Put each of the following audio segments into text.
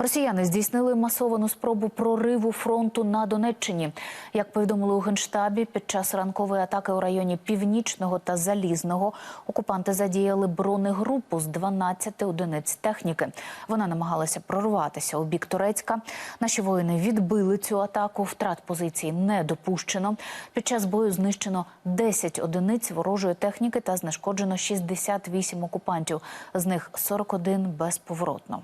Росіяни здійснили масовану спробу прориву фронту на Донеччині. Як повідомили у генштабі, під час ранкової атаки у районі Північного та Залізного окупанти задіяли бронегрупу з 12 одиниць техніки. Вона намагалася прорватися у бік Турецька. Наші воїни відбили цю атаку. Втрат позицій не допущено. Під час бою знищено 10 одиниць ворожої техніки та знешкоджено 68 окупантів. З них 41 безповоротно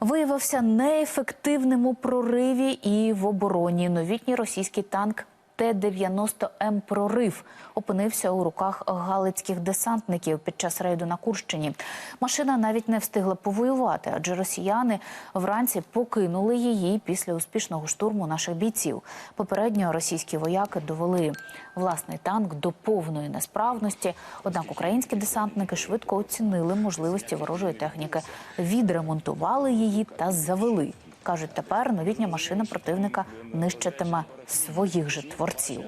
виявився неефективним у прориві і в обороні. Новітній російський танк Т-90М «Прорив» опинився у руках галицьких десантників під час рейду на Курщині. Машина навіть не встигла повоювати, адже росіяни вранці покинули її після успішного штурму наших бійців. Попередньо російські вояки довели власний танк до повної несправності. Однак українські десантники швидко оцінили можливості ворожої техніки, відремонтували її та завели. Кажуть, тепер новітня машина противника нищитиме своїх же творців.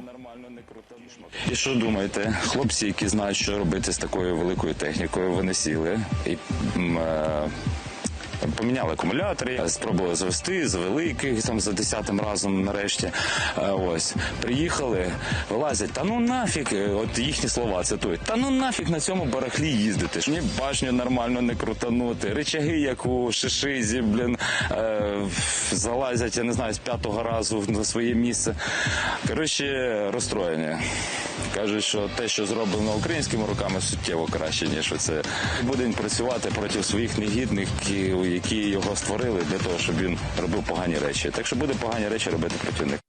І що думаєте, хлопці, які знають, що робити з такою великою технікою, вони сіли і е, поміняли акумулятори, спробували завести, завели яких там за десятим разом нарешті. Е, Ось приїхали, вилазять. Та ну нафіг, е, от їхні слова цитують. Та ну нафіг на цьому барахлі їздити. ж Ні башню нормально не крутанути. Речаги, як у шишизі, блін, е, залазять, я не знаю, з п'ятого разу на своє місце. Коротше, розстроєні. Кажуть, що те, що зроблено українськими руками, суттєво краще, ніж оце. Буде він працювати проти своїх негідників, які його створили для того, щоб він робив погані речі. Так що буде погані речі робити противник.